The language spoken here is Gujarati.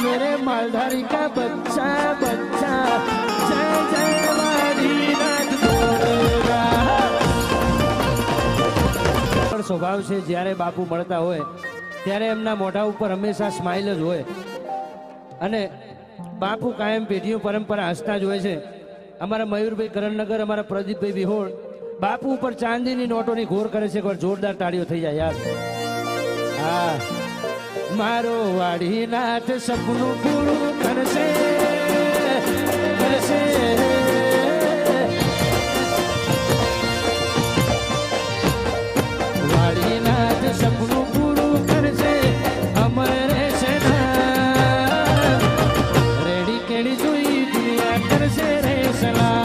मेरे मालधारी का बच्चा बच्चा जय जय वाली नाच बोलेगा પણ સ્વભાવ છે જ્યારે બાપુ મળતા હોય ત્યારે એમના મોઢા ઉપર હંમેશા સ્માઇલ જ હોય અને બાપુ કાયમ પેઢીઓ પરંપરા હસતા જ હોય છે અમારા મયુરભાઈ કરણનગર અમારા પ્રદીપભાઈ વિહોળ બાપુ ઉપર ચાંદીની નોટોની ઘોર કરે છે એકવાર જોરદાર તાળીઓ થઈ જાય યાર હા મારો વાડીનાથ સપનું પૂરું કરશે કરશે. વાડીનાથ સપનું પૂરું કરશે, અમર રહેશે રેડી કેડી જોઈ દુનિયા કરશે રે સલાહ.